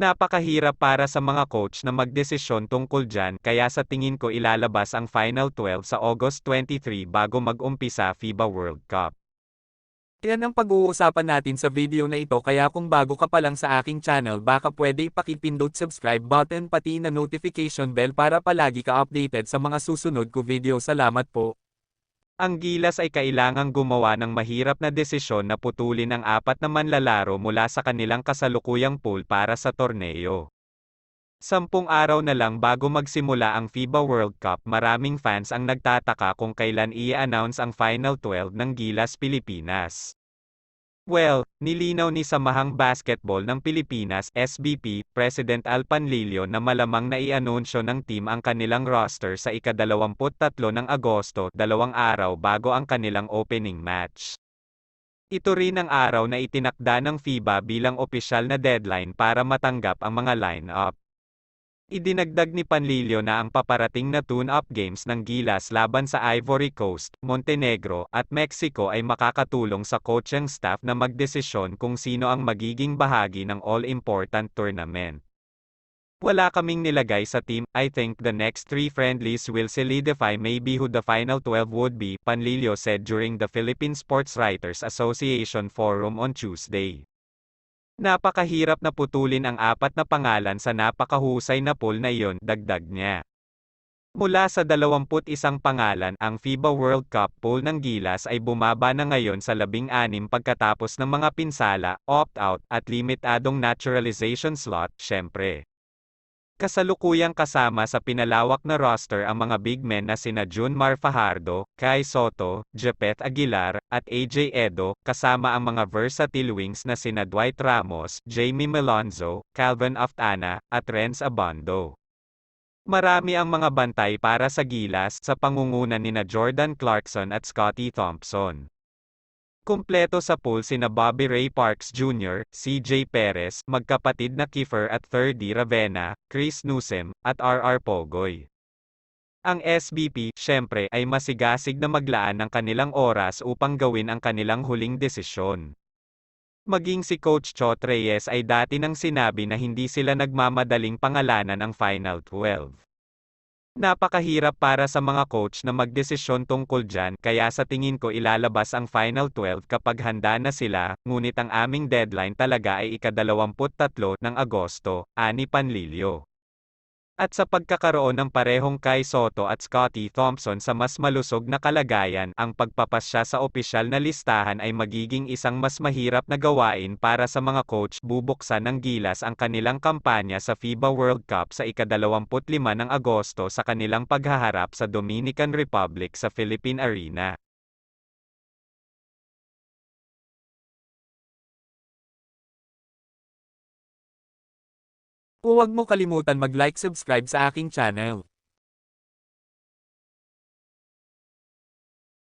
Napakahirap para sa mga coach na magdesisyon tungkol dyan kaya sa tingin ko ilalabas ang Final 12 sa August 23 bago mag-umpisa FIBA World Cup. Yan ang pag-uusapan natin sa video na ito kaya kung bago ka pa lang sa aking channel baka pwede ipakipindot subscribe button pati na notification bell para palagi ka updated sa mga susunod ko video. Salamat po. Ang Gilas ay kailangang gumawa ng mahirap na desisyon na putulin ang apat na manlalaro mula sa kanilang kasalukuyang pool para sa torneo. Sampung araw na lang bago magsimula ang FIBA World Cup maraming fans ang nagtataka kung kailan i-announce ang Final 12 ng Gilas Pilipinas. Well, nilinaw ni Samahang Basketball ng Pilipinas SBP, President Al Panlilio na malamang na i-anunsyo ng team ang kanilang roster sa ika-23 ng Agosto, dalawang araw bago ang kanilang opening match. Ito rin ang araw na itinakda ng FIBA bilang opisyal na deadline para matanggap ang mga line-up. Idinagdag ni Panlilio na ang paparating na tune-up games ng Gilas laban sa Ivory Coast, Montenegro, at Mexico ay makakatulong sa coaching staff na magdesisyon kung sino ang magiging bahagi ng all-important tournament. Wala kaming nilagay sa team, I think the next three friendlies will solidify maybe who the final 12 would be, Panlilio said during the Philippine Sports Writers Association Forum on Tuesday. Napakahirap na putulin ang apat na pangalan sa napakahusay na pool na iyon, dagdag niya. Mula sa 21 pangalan, ang FIBA World Cup pool ng Gilas ay bumaba na ngayon sa 16 pagkatapos ng mga pinsala, opt-out, at limitadong naturalization slot, syempre. Kasalukuyang kasama sa pinalawak na roster ang mga big men na sina Junmar Fajardo, Kai Soto, Japet Aguilar, at AJ Edo, kasama ang mga versatile wings na sina Dwight Ramos, Jamie Melonzo, Calvin Aftana, at Renz Abando. Marami ang mga bantay para sa Gilas sa pangunguna nina Jordan Clarkson at Scotty Thompson. Kumpleto sa pool sina Bobby Ray Parks Jr., CJ Perez, magkapatid na Kiefer at 3D Ravenna, Chris Newsom, at RR Pogoy. Ang SBP, syempre, ay masigasig na maglaan ng kanilang oras upang gawin ang kanilang huling desisyon. Maging si Coach Chot Reyes ay dati nang sinabi na hindi sila nagmamadaling pangalanan ang Final 12. Napakahirap para sa mga coach na magdesisyon tungkol dyan kaya sa tingin ko ilalabas ang Final 12 kapag handa na sila, ngunit ang aming deadline talaga ay ika-23 ng Agosto, ani Panlilio. At sa pagkakaroon ng parehong Kai Soto at Scotty Thompson sa mas malusog na kalagayan, ang pagpapasya sa opisyal na listahan ay magiging isang mas mahirap na gawain para sa mga coach. Bubuksan ng Gilas ang kanilang kampanya sa FIBA World Cup sa ika-25 ng Agosto sa kanilang paghaharap sa Dominican Republic sa Philippine Arena. Huwag mo kalimutan mag-like subscribe sa aking channel.